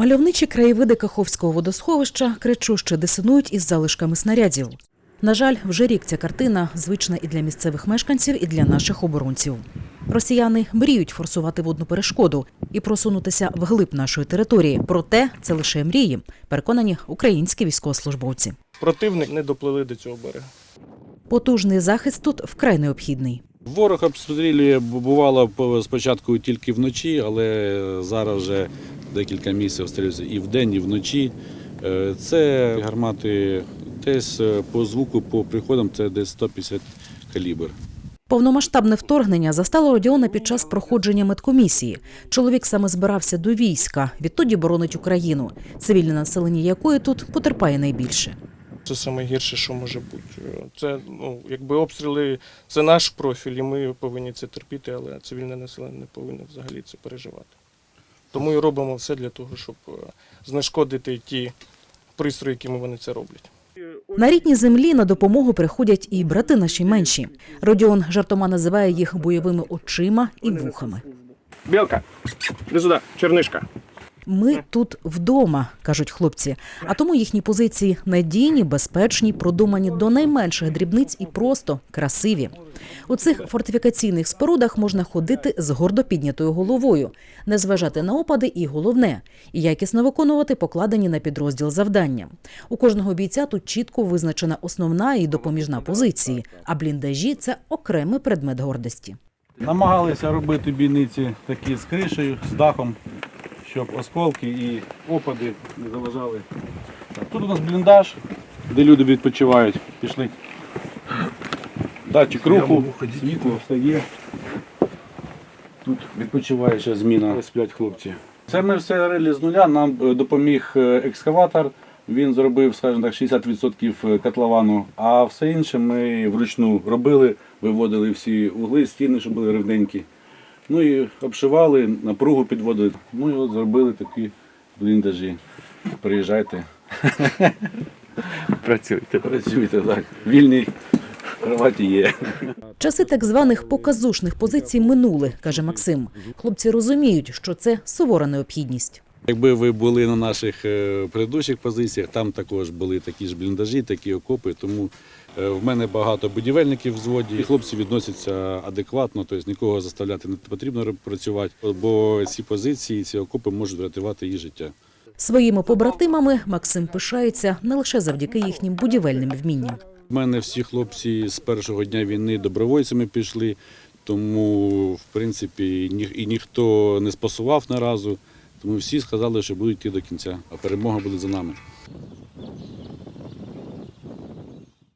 Мальовничі краєвиди Каховського водосховища кричуще дисонують із залишками снарядів. На жаль, вже рік ця картина звична і для місцевих мешканців, і для наших оборонців. Росіяни мріють форсувати водну перешкоду і просунутися вглиб нашої території. Проте це лише мрії, переконані українські військовослужбовці. Противник не доплили до цього берега. Потужний захист тут вкрай необхідний. Ворог обстрілює бувало по- спочатку тільки вночі, але зараз вже декілька місяців обстрілюються і вдень, і вночі. Е, Це гармати десь е, по звуку, по приходам, це десь 150 калібр. Повномасштабне вторгнення застало Родіона під час проходження медкомісії. Чоловік саме збирався до війська, відтоді боронить Україну, цивільне населення якої тут потерпає найбільше. Це найгірше, що може бути. Це ну, якби обстріли це наш профіль, і ми повинні це терпіти, але цивільне населення не повинно взагалі це переживати. Тому і робимо все для того, щоб е, знешкодити ті пристрої, якими вони це роблять. На рідній землі на допомогу приходять і брати наші менші. Родіон жартома називає їх бойовими очима і вухами. Білка, не сюди, чернишка. Ми тут вдома, кажуть хлопці. А тому їхні позиції надійні, безпечні, продумані до найменших дрібниць і просто красиві. У цих фортифікаційних спорудах можна ходити з гордо піднятою головою, не зважати на опади і головне і якісно виконувати покладені на підрозділ завдання. У кожного бійця тут чітко визначена основна і допоміжна позиції, а бліндажі це окремий предмет гордості. Намагалися робити бійниці такі з кришею, з дахом, щоб осколки і опади не заважали. Так, Тут у нас бліндаж, де люди відпочивають. Пішли. Датчик руху, світло, все є. Тут відпочиває ще зміна, сплять хлопці. Це ми все рили з нуля, нам е, допоміг е, екскаватор. Він зробив, скажімо так, 60% котловану, а все інше ми вручну робили, виводили всі угли, стіни, щоб були рівненькі. Ну і обшивали, напругу підводили. Ну і от зробили такі бліндажі. Приїжджайте, Працюйте. працюйте так. Вільний кроваті є. Часи так званих показушних позицій минули, каже Максим. Хлопці розуміють, що це сувора необхідність. Якби ви були на наших е, предыдущих позиціях, там також були такі ж бліндажі, такі окопи. Тому е, в мене багато будівельників в зводі. І хлопці відносяться адекватно, тобто нікого заставляти не потрібно працювати, бо ці позиції, ці окопи можуть врятувати їх життя. Своїми побратимами Максим пишається не лише завдяки їхнім будівельним вмінням. У мене всі хлопці з першого дня війни добровольцями пішли, тому в принципі ні, і ніхто не спасував наразу. Ми всі сказали, що будуть йти до кінця, а перемога буде за нами.